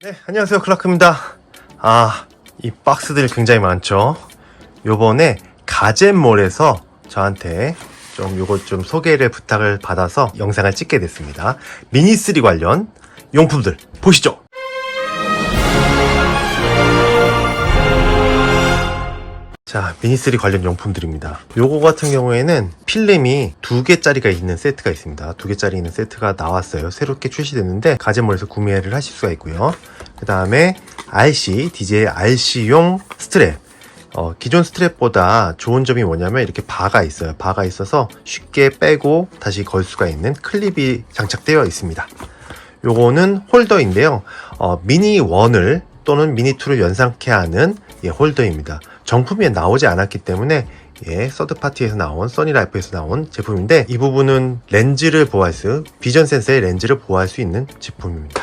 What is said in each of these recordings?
네, 안녕하세요. 클라크입니다. 아, 이 박스들이 굉장히 많죠? 요번에 가젠몰에서 저한테 좀 요것 좀 소개를 부탁을 받아서 영상을 찍게 됐습니다. 미니3 관련 용품들 보시죠. 자, 미니3 관련 용품들입니다. 요거 같은 경우에는 필름이 두 개짜리가 있는 세트가 있습니다. 두 개짜리 있는 세트가 나왔어요. 새롭게 출시됐는데 가제몰에서 구매를 하실 수가 있고요. 그 다음에 RC, DJI RC용 스트랩. 어, 기존 스트랩보다 좋은 점이 뭐냐면 이렇게 바가 있어요. 바가 있어서 쉽게 빼고 다시 걸 수가 있는 클립이 장착되어 있습니다. 요거는 홀더인데요. 어, 미니 1을 또는 미니 2를 연상케 하는 예, 홀더입니다. 정품이 나오지 않았기 때문에 예, 서드 파티에서 나온 써니라이프에서 나온 제품인데 이 부분은 렌즈를 보호할 수 비전 센서의 렌즈를 보호할 수 있는 제품입니다.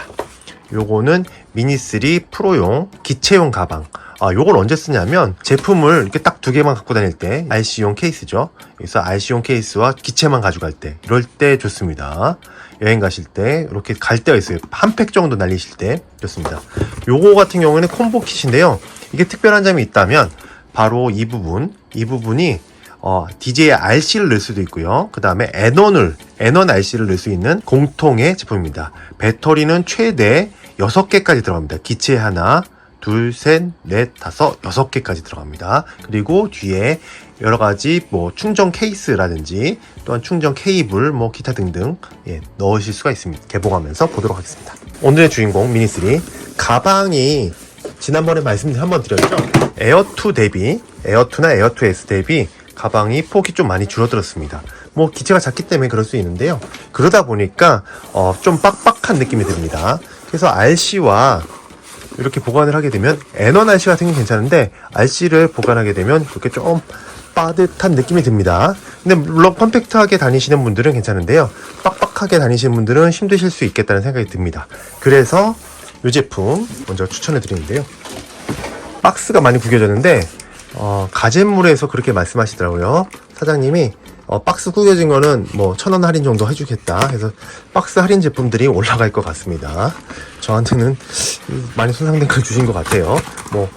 요거는 미니3 프로용 기체용 가방. 아, 요걸 언제 쓰냐면 제품을 이렇게 딱 두 개만 갖고 다닐 때 RC용 케이스죠. 그래서 RC용 케이스와 기체만 가져갈 때 이럴 때 좋습니다. 여행 가실 때 이렇게 갈 때가 있어요. 한 팩 정도 날리실 때 좋습니다. 요거 같은 경우에는 콤보 킷인데요. 이게 특별한 점이 있다면 바로 이 부분, 이 부분이 어, DJI RC를 넣을 수도 있고요. 그 다음에 N1을, N1 RC를 넣을 수 있는 공통의 제품입니다. 배터리는 최대 6개까지 들어갑니다. 기체 하나, 둘, 셋, 넷, 다섯, 여섯 개까지 들어갑니다. 그리고 뒤에 여러 가지 뭐 충전 케이스라든지 또한 충전 케이블, 뭐 기타 등등 예, 넣으실 수가 있습니다. 개봉하면서 보도록 하겠습니다. 오늘의 주인공 미니3 가방이 지난번에 말씀 한번 드렸죠. 에어2 대비 에어2나 에어2S 대비 가방이 폭이 좀 많이 줄어들었습니다. 뭐 기체가 작기 때문에 그럴 수 있는데요. 그러다 보니까 어, 좀 빡빡한 느낌이 듭니다. 그래서 RC와 이렇게 보관을 하게 되면 N1 RC 같은 게 괜찮은데 RC를 보관하게 되면 이렇게 좀 빠듯한 느낌이 듭니다. 근데 물론 컴팩트하게 다니시는 분들은 괜찮은데요. 빡빡하게 다니시는 분들은 힘드실 수 있겠다는 생각이 듭니다. 그래서 이 제품 먼저 추천해 드리는데요. 박스가 많이 구겨졌는데 어, 가젯물에서 그렇게 말씀하시더라고요. 사장님이 어, 박스 구겨진 거는 뭐 천 원 할인 정도 해주겠다 해서 박스 할인 제품들이 올라갈 것 같습니다. 저한테는 많이 손상된 걸 주신 것 같아요. 뭐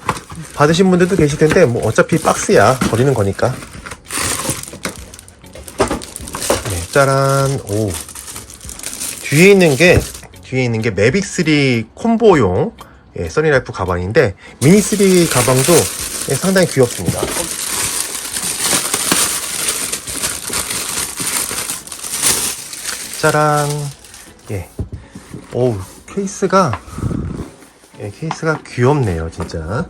받으신 분들도 계실 텐데 뭐 어차피 박스야 버리는 거니까. 네, 짜란 오 뒤에 있는 게 뒤에 있는 게 매빅 3 콤보용 예, 써니라이프 가방인데 미니 3 가방도 예, 상당히 귀엽습니다. 짜란. 예. 오, 케이스가, 예, 케이스가 귀엽네요, 진짜.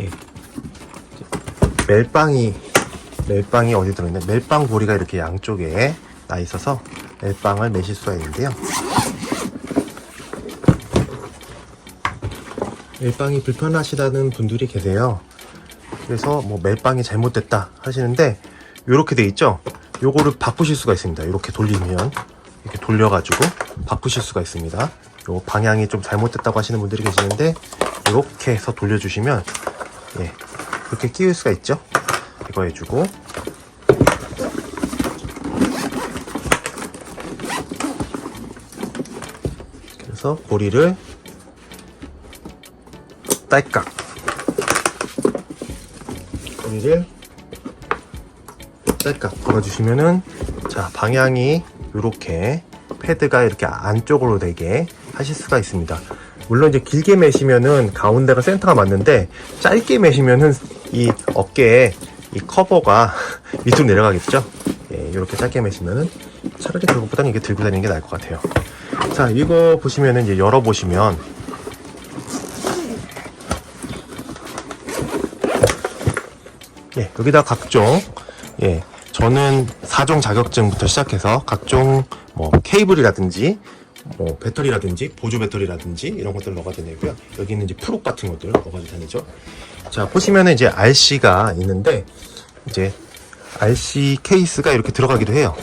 예. 멜빵이, 멜빵이 어디 들어있나? 멜빵 고리가 이렇게 양쪽에 나 있어서 멜빵을 매실 수가 있는데요. 멜빵이 불편하시다는 분들이 계세요. 그래서 뭐 멜빵이 잘못됐다 하시는데 요렇게 돼 있죠? 요거를 바꾸실 수가 있습니다. 이렇게 돌리면 이렇게 돌려가지고 바꾸실 수가 있습니다. 요 방향이 좀 잘못됐다고 하시는 분들이 계시는데 이렇게 해서 돌려주시면 예 이렇게 끼울 수가 있죠. 이거 해주고 그래서 고리를 딸깍 고리를 딸깍 걸어주시면은 자 방향이 이렇게 패드가 이렇게 안쪽으로 되게 하실 수가 있습니다. 물론 이제 길게 매시면은 가운데가 센터가 맞는데 짧게 매시면은 이 어깨에 이 커버가 밑으로 내려가겠죠. 예, 이렇게 짧게 매시면은 차라리 그것보다는 이게 들고 다니는 게 나을 것 같아요. 자, 이거 보시면은 이제 열어 보시면 예, 여기다 각종 예, 저는 4종 자격증부터 시작해서 각종 뭐 케이블이라든지 뭐 배터리라든지 보조 배터리라든지 이런 것들을 넣어가 다니고요. 여기는 이제 프로 같은 것들 넣어가 다니죠. 자 보시면은 이제 RC가 있는데 이제 RC 케이스가 이렇게 들어가기도 해요.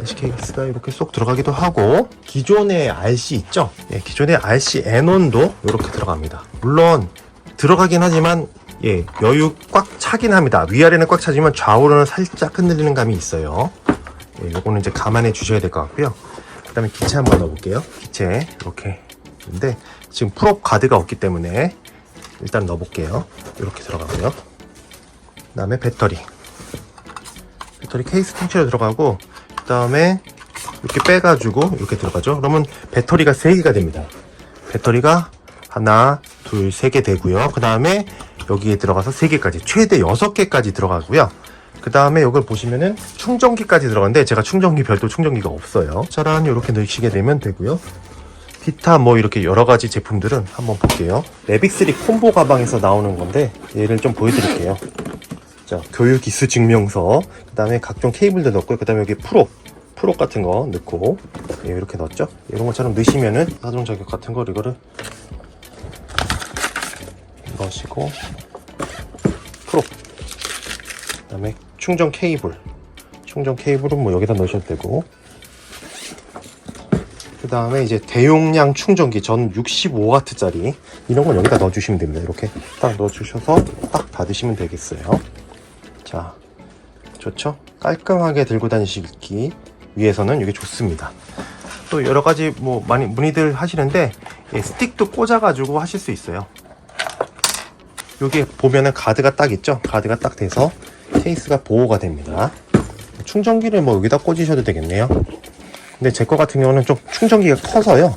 RC 케이스가 이렇게 쏙 들어가기도 하고 기존의 RC 있죠? 예, 기존의 RC N1도 이렇게 들어갑니다. 물론 들어가긴 하지만 예, 여유 꽉 차긴 합니다. 위아래는 꽉 차지만 좌우로는 살짝 흔들리는 감이 있어요. 예, 요거는 이제 감안해 주셔야 될 것 같고요. 그 다음에 기체 한번 넣어볼게요. 기체, 이렇게 근데 지금 풀업 가드가 없기 때문에 일단 넣어볼게요. 이렇게 들어가고요. 그 다음에 배터리. 배터리 케이스 통째로 들어가고, 그 다음에 이렇게 빼가지고 이렇게 들어가죠. 그러면 배터리가 3개가 됩니다. 배터리가 하나, 둘, 세 개 되고요. 그 다음에 여기에 들어가서 3개까지, 최대 6개까지 들어가고요. 그 다음에 이걸 보시면은 충전기까지 들어가는데 제가 충전기 별도 충전기가 없어요. 짜란 이렇게 넣으시게 되면 되고요. 기타 뭐 이렇게 여러 가지 제품들은 한번 볼게요. 레빅3 콤보 가방에서 나오는 건데 얘를 좀 보여드릴게요. 자, 교육 기수 증명서, 그 다음에 각종 케이블도 넣고, 그 다음에 여기 프로, 프로 같은 거 넣고, 예, 이렇게 넣었죠? 이런 것처럼 넣으시면은 자동 자격 같은 거 이거를 넣으시고, 프로, 그 다음에 충전 케이블, 충전 케이블은 뭐 여기다 넣으셔도 되고, 그 다음에 이제 대용량 충전기 전 65W짜리 이런 건 여기다 넣어주시면 됩니다. 이렇게 딱 넣어주셔서 딱 닫으시면 되겠어요. 자, 좋죠? 깔끔하게 들고 다니시기 위해서는 이게 좋습니다. 또 여러 가지 뭐 많이 문의들 하시는데 예, 스틱도 꽂아 가지고 하실 수 있어요. 여기 보면은 가드가 딱 있죠? 가드가 딱 돼서 케이스가 보호가 됩니다. 충전기를 뭐 여기다 꽂으셔도 되겠네요. 근데 제 거 같은 경우는 좀 충전기가 커서요.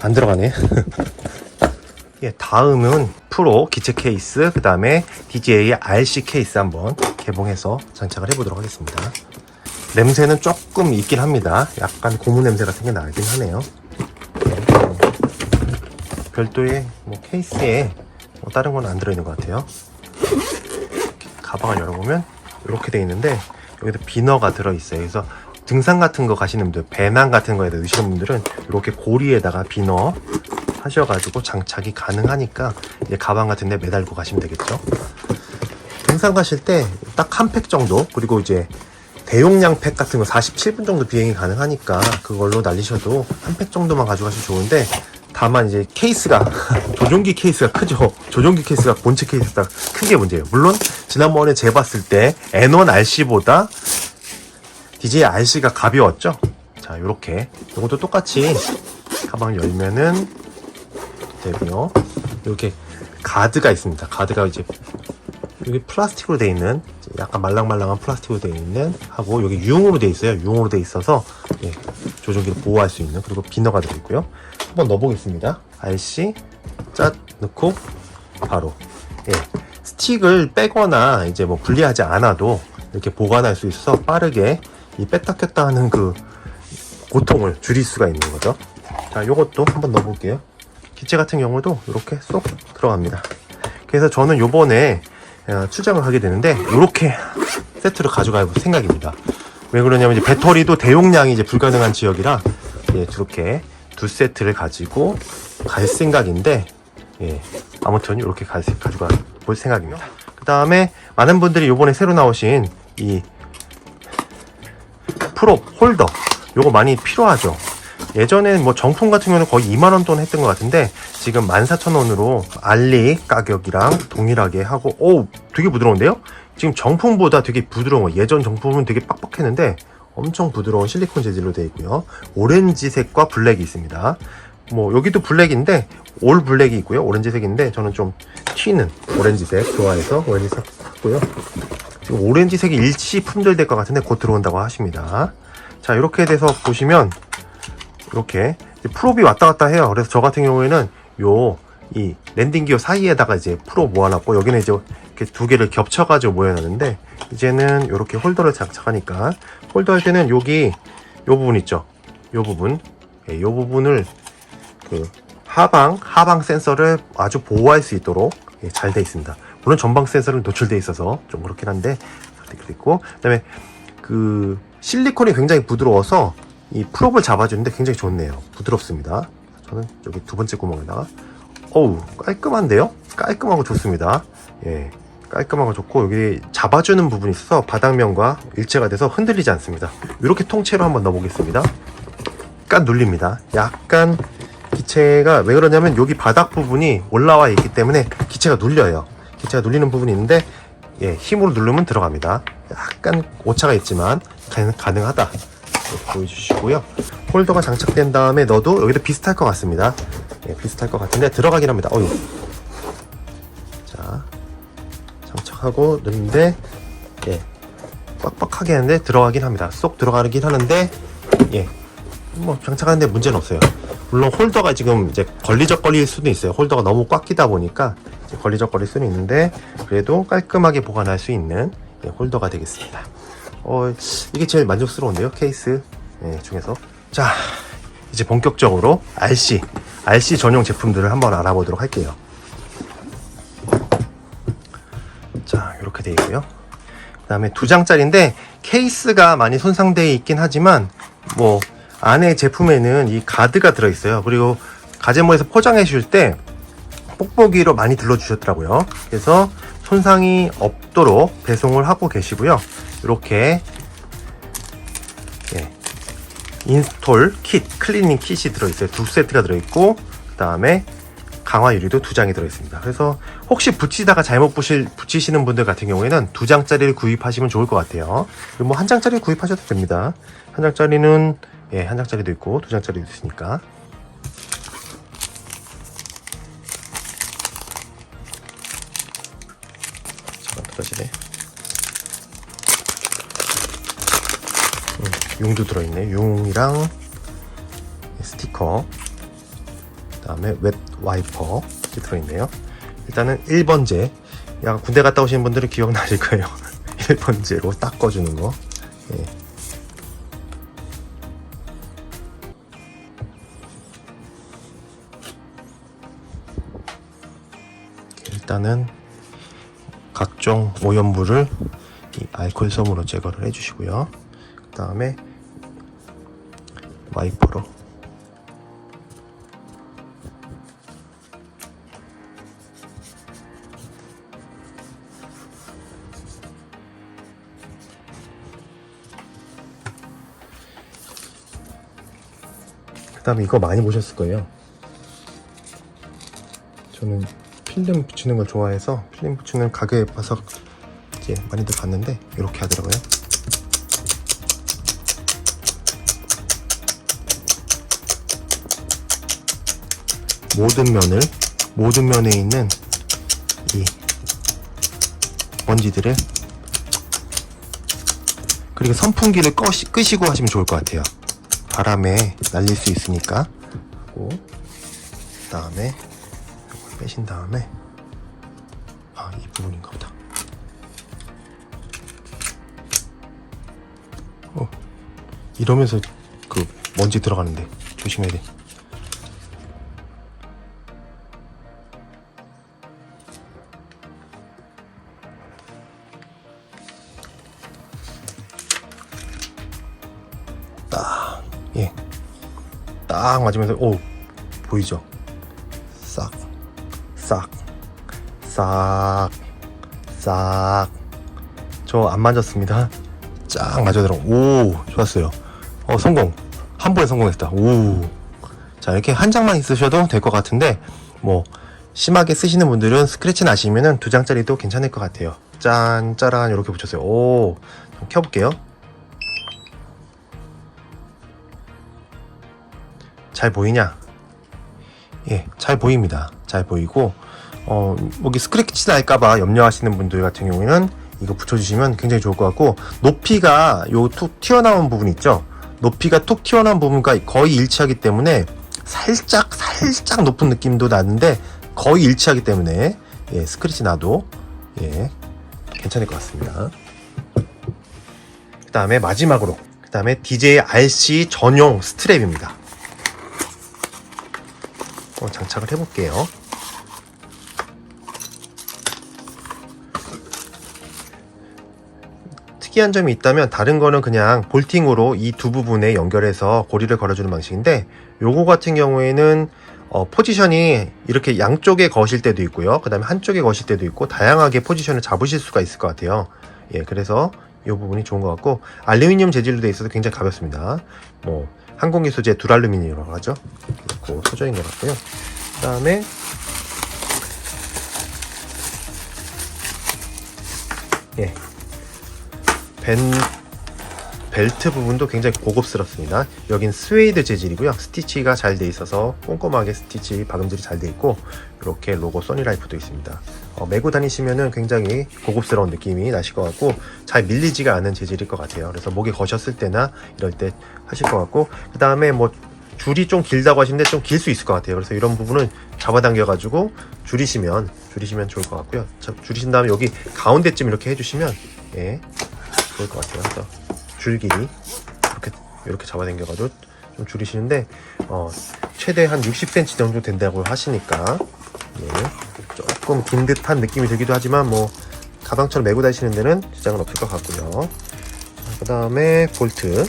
안 들어가네. 예, 다음은 프로 기체 케이스, 그 다음에 DJI RC 케이스 한번 개봉해서 장착을 해보도록 하겠습니다. 냄새는 조금 있긴 합니다. 약간 고무 냄새 같은 게 나긴 하네요. 별도의 뭐 케이스에 뭐 다른 건 안 들어있는 것 같아요. 가방을 열어보면 이렇게 돼 있는데 여기도 비너가 들어있어요. 그래서 등산 같은 거 가시는 분들, 배낭 같은 거에다 넣으시는 분들은 이렇게 고리에다가 비너 하셔가지고 장착이 가능하니까 이제 가방 같은 데 매달고 가시면 되겠죠. 등산 가실 때 딱 한 팩 정도, 그리고 이제 대용량 팩 같은 거 47분 정도 비행이 가능하니까 그걸로 날리셔도 한 팩 정도만 가져가시면 좋은데 다만 이제 케이스가 조종기 케이스가 크죠. 조종기 케이스가 본체 케이스가 큰 게 문제예요. 물론 지난번에 재봤을 때 N1 RC보다 DJI RC가 가벼웠죠? 자, 요렇게. 요것도 똑같이 가방 열면은 되고요. 이렇게 가드가 있습니다. 가드가 이제 여기 플라스틱으로 되어 있는 약간 말랑말랑한 플라스틱으로 되어 있는 하고 여기 유용으로 되어 있어요. 유용으로 되어 있어서 예, 조종기를 보호할 수 있는 그리고 비너가 들어있고요. 한번 넣어보겠습니다. RC 짠 넣고 바로 예, 스틱을 빼거나 이제 뭐 분리하지 않아도 이렇게 보관할 수 있어서 빠르게 이 뺐다 꼈다 하는 그 고통을 줄일 수가 있는 거죠. 자, 요것도 한번 넣어볼게요. 기체 같은 경우도 이렇게 쏙 들어갑니다. 그래서 저는 요번에 어, 출장을 하게 되는데 이렇게 세트를 가져갈 생각입니다. 왜 그러냐면 이제 배터리도 대용량이 이제 불가능한 지역이라 예, 이렇게 두 세트를 가지고 갈 생각인데 예, 아무튼 이렇게 가, 가져가 볼 생각입니다. 그 다음에 많은 분들이 요번에 새로 나오신 이 프롭 홀더 요거 많이 필요하죠 예전에 뭐 정품 같은 경우는 거의 2만원 돈 했던 것 같은데 지금 14,000원으로 알리 가격이랑 동일하게 하고 오 되게 부드러운데요 지금 정품보다 되게 부드러운 거 예전 정품은 되게 빡빡했는데 엄청 부드러운 실리콘 재질로 되어 있고요 오렌지색과 블랙이 있습니다 뭐 여기도 블랙인데 올 블랙이 있고요 오렌지색인데 저는 좀 튀는 오렌지색 좋아해서 오렌지색 샀고요 지금 오렌지색이 일시 품절될 것 같은데 곧 들어온다고 하십니다. 자, 이렇게 돼서 보시면 이렇게 프롭이 왔다 갔다 해요. 그래서 저 같은 경우에는 요 이 랜딩 기어 사이에다가 이제 프롭 모아놨고 여기는 이제 이렇게 두 개를 겹쳐가지고 모여놨는데 이제는 이렇게 홀더를 장착하니까 홀더 할 때는 여기 요 부분 있죠. 요 부분, 예, 요 부분을 그 하방 하방 센서를 아주 보호할 수 있도록 예, 잘 돼 있습니다. 물론 전방 센서는 노출돼 있어서 좀 그렇긴 한데 이렇게 있고 그다음에 그 실리콘이 굉장히 부드러워서 이 프롭을 잡아주는데 굉장히 좋네요. 부드럽습니다. 저는 여기 두 번째 구멍에다가 어우 깔끔한데요? 깔끔하고 좋습니다. 예. 깔끔하고 좋고 여기 잡아주는 부분이 있어서 바닥면과 일체가 돼서 흔들리지 않습니다. 이렇게 통째로 한번 넣어보겠습니다. 약간 눌립니다. 약간 기체가 왜 그러냐면 여기 바닥 부분이 올라와 있기 때문에 기체가 눌려요. 기체가 눌리는 부분이 있는데 예, 힘으로 누르면 들어갑니다. 약간 오차가 있지만 가능, 가능하다. 보여주시고요. 홀더가 장착된 다음에 넣어도 여기도 비슷할 것 같습니다. 예, 비슷할 것 같은데 들어가긴 합니다. 어유. 자, 하고 넣는데 예, 빡빡하게 하는데 들어가긴 합니다. 쏙 들어가긴 하는데 예, 뭐 장착하는데 문제는 없어요. 물론 홀더가 지금 이제 걸리적거릴 수도 있어요. 홀더가 너무 꽉 끼다 보니까 이제 걸리적거릴 수는 있는데 그래도 깔끔하게 보관할 수 있는 예, 홀더가 되겠습니다. 어, 이게 제일 만족스러운데요. 케이스 예, 중에서. 자, 이제 본격적으로 RC, RC 전용 제품들을 한번 알아보도록 할게요. 이렇게 되어 있고요. 그 다음에 두 장짜리인데 케이스가 많이 손상되어 있긴 하지만 뭐 안에 제품에는 이 가드가 들어있어요. 그리고 가제모에서 포장해 주실 때 뽁뽁이로 많이 둘러주셨더라고요. 그래서 손상이 없도록 배송을 하고 계시고요. 이렇게 예, 인스톨 킷, 클리닝 킷이 들어있어요. 두 세트가 들어있고 그 다음에 강화 유리도 두 장이 들어있습니다. 그래서 혹시 붙이다가 잘못 붙일, 붙이시는 분들 같은 경우에는 두 장짜리를 구입하시면 좋을 것 같아요. 그리고 뭐한 장짜리 구입하셔도 됩니다. 한 장짜리는 예, 한 장짜리도 있고 두 장짜리도 있으니까. 잠깐 떨어지네. 음, 용도 들어있네. 용이랑 스티커. 그다음에 웹 와이퍼 이렇게 들어있네요. 일단은 1번제. 약간 군대 갔다 오신 분들은 기억나실 거예요. 1번제로 닦아주는 거. 예. 일단은 각종 오염물을 이 알코올 솜으로 제거를 해주시고요. 그 다음에 와이퍼로 다음에 이거 많이 보셨을 거예요. 저는 필름 붙이는 걸 좋아해서 필름 붙이는 가게에 봐서 이제 많이들 봤는데 이렇게 하더라고요. 모든 면을 모든 면에 있는 이 먼지들을 그리고 선풍기를 꺼시, 끄시고 하시면 좋을 것 같아요. 바람에 날릴 수 있으니까. 그리고 그 다음에 이걸 빼신 다음에 아 이 부분인가 보다. 어 이러면서 그 먼지 들어가는데 조심해야 돼. 딱 맞으면서, 오, 보이죠? 싹, 싹, 싹, 싹. 저안 맞았습니다. 쫙 맞아 들어. 오, 좋았어요. 어, 성공. 한 번에 성공했다. 오. 자, 이렇게 한 장만 있으셔도 될 것 같은데, 뭐, 심하게 쓰시는 분들은 스크래치 나시면은 두 장짜리도 괜찮을 것 같아요. 짠, 짜란, 이렇게 붙였어요. 오, 좀 켜볼게요. 잘 보이냐? 예, 잘 보입니다. 잘 보이고, 어, 여기 스크래치 날까봐 염려하시는 분들 같은 경우에는 이거 붙여주시면 굉장히 좋을 것 같고, 높이가 요 툭 튀어나온 부분 있죠? 높이가 툭 튀어나온 부분과 거의 일치하기 때문에 살짝, 살짝 높은 느낌도 나는데 거의 일치하기 때문에, 예, 스크래치 나도, 예, 괜찮을 것 같습니다. 그 다음에 마지막으로, 그 다음에 DJI RC 전용 스트랩입니다. 어, 장착을 해볼게요. 특이한 점이 있다면 다른 거는 그냥 볼팅으로 이 두 부분에 연결해서 고리를 걸어주는 방식인데 요거 같은 경우에는 어, 포지션이 이렇게 양쪽에 거실 때도 있고요. 그 다음에 한쪽에 거실 때도 있고 다양하게 포지션을 잡으실 수가 있을 것 같아요. 예, 그래서 이 부분이 좋은 것 같고 알루미늄 재질로 되어 있어서 굉장히 가볍습니다. 뭐 항공기 소재 두랄루미늄이라고 하죠. 그리고 소재인 것 같고요. 그 다음에 예, 벤 벨트 부분도 굉장히 고급스럽습니다. 여긴 스웨이드 재질이고요. 스티치가 잘 돼 있어서 꼼꼼하게 스티치 박음질이 잘 돼 있고 이렇게 로고 써니라이프도 있습니다. 어, 메고 다니시면은 굉장히 고급스러운 느낌이 나실 것 같고 잘 밀리지가 않은 재질일 것 같아요. 그래서 목에 거셨을 때나 이럴 때 하실 것 같고 그 다음에 뭐 줄이 좀 길다고 하시는데 좀 길 수 있을 것 같아요. 그래서 이런 부분은 잡아당겨 가지고 줄이시면 줄이시면 좋을 것 같고요. 자, 줄이신 다음에 여기 가운데쯤 이렇게 해주시면 예 좋을 것 같아요. 그래서 줄길이 이렇게 이렇게 잡아당겨 가지고 좀 줄이시는데 어, 최대 한 60cm 정도 된다고 하시니까 예, 조금 긴 듯한 느낌이 들기도 하지만 뭐 가방처럼 메고 다니시는 데는 지장은 없을 것 같고요. 그 다음에 볼트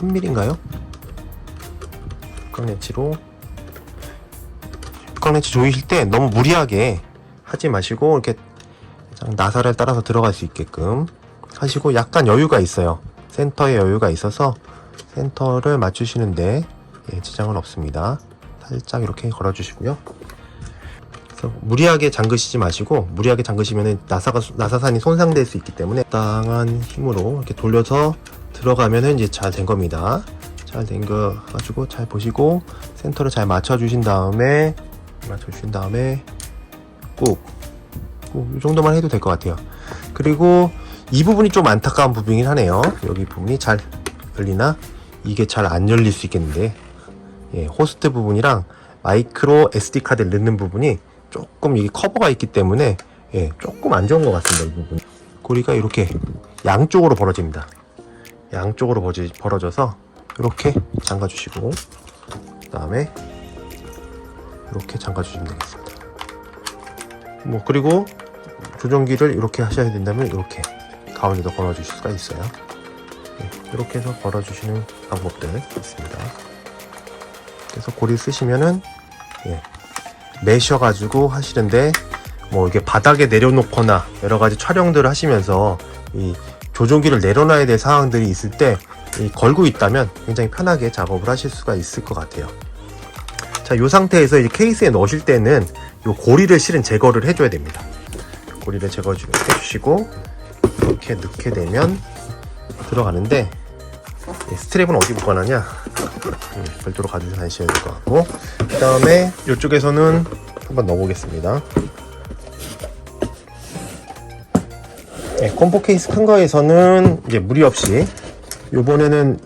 3mm인가요? 육각렌치로 육각렌치 조이실 때 너무 무리하게 하지 마시고 이렇게 나사를 따라서 들어갈 수 있게끔 하시고 약간 여유가 있어요 센터에 여유가 있어서 센터를 맞추시는데 예, 지장은 없습니다 살짝 이렇게 걸어 주시고요 그래서 무리하게 잠그시지 마시고 무리하게 잠그시면 나사가 나사산이 손상될 수 있기 때문에 적당한 힘으로 이렇게 돌려서 들어가면은 이제 잘 된 겁니다. 잘 된 거 가지고 잘 보시고 센터를 잘 맞춰 주신 다음에 맞춰 주신 다음에 꾹. 꾹. 이 정도만 해도 될 것 같아요. 그리고 이 부분이 좀 안타까운 부분이긴 하네요. 여기 부분이 잘 열리나? 이게 잘 안 열릴 수 있겠는데. 예, 호스트 부분이랑 마이크로 SD 카드를 넣는 부분이 조금 이게 커버가 있기 때문에 예, 조금 안 좋은 것 같습니다. 이 부분. 고리가 이렇게 양쪽으로 벌어집니다. 양쪽으로 벌어지, 벌어져서 이렇게 잠가 주시고 그 다음에 이렇게 잠가 주시면 되겠습니다. 뭐 그리고 조정기를 이렇게 하셔야 된다면 이렇게 가운데도 걸어 주실 수가 있어요. 네, 이렇게 해서 걸어 주시는 방법들 있습니다. 그래서 고리 쓰시면은 예, 매셔가지고 하시는데 뭐 이게 바닥에 내려놓거나 여러 가지 촬영들을 하시면서 이 조종기를 내려놔야 될 상황들이 있을 때이 걸고 있다면 굉장히 편하게 작업을 하실 수가 있을 것 같아요. 자, 이 상태에서 이 케이스에 넣으실 때는 이 고리를 실은 제거를 해줘야 됩니다. 고리를 제거 주- 해주시고 이렇게 넣게 되면 들어가는데 이 스트랩은 어디 보관하냐? 음, 별도로 가지고 다니셔야 될 것 같고 그 다음에 이쪽에서는 한번 넣어보겠습니다. 네, 콤보 케이스 큰 거에서는 이제 무리 없이 요번에는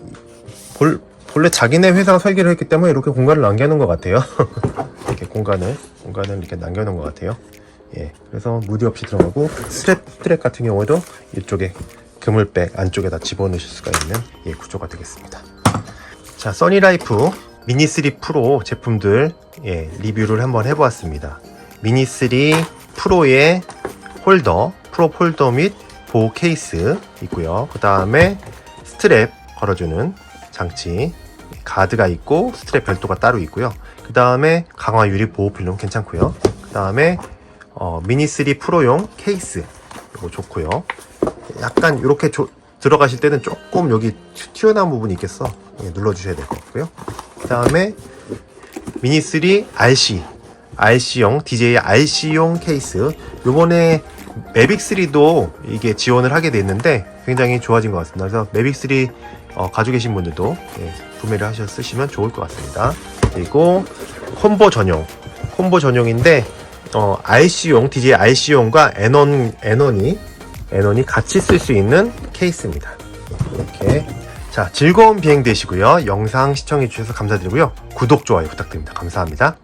볼, 본래 자기네 회사 설계를 했기 때문에 이렇게 공간을 남겨놓은 것 같아요. 이렇게 공간을 공간을 이렇게 남겨놓은 것 같아요. 예, 그래서 무리 없이 들어가고 스트랩 스트랩 같은 경우에도 이쪽에 그물백 안쪽에다 집어넣으실 수가 있는 예, 구조가 되겠습니다. 자, 써니라이프 미니 3 프로 제품들 예, 리뷰를 한번 해보았습니다. 미니 3 프로의 홀더, 프로 폴더 및 보호 케이스 있고요. 그 다음에 스트랩 걸어주는 장치, 가드가 있고 스트랩 별도가 따로 있고요. 그 다음에 강화 유리 보호 필름 괜찮고요. 그 다음에 어, 미니 3 프로용 케이스 이거 좋고요. 약간 이렇게 들어가실 때는 조금 여기 튀- 튀어나온 부분이 있겠어. 예, 눌러주셔야 될 것 같고요. 그 다음에 미니 3 RC RC용 DJI RC용 케이스 요번에 매빅 3도 이게 지원을 하게 됐는데 굉장히 좋아진 것 같습니다. 그래서 매빅 3 어, 가지고 계신 분들도 예, 구매를 하셔 쓰시면 좋을 것 같습니다. 그리고 콤보 전용 콤보 전용인데 어, RC용 DJI RC용과 애넌 애넌이 애넌이 같이 쓸 수 있는 케이스입니다. 이렇게 자 즐거운 비행 되시고요. 영상 시청해 주셔서 감사드리고요. 구독 좋아요 부탁드립니다. 감사합니다.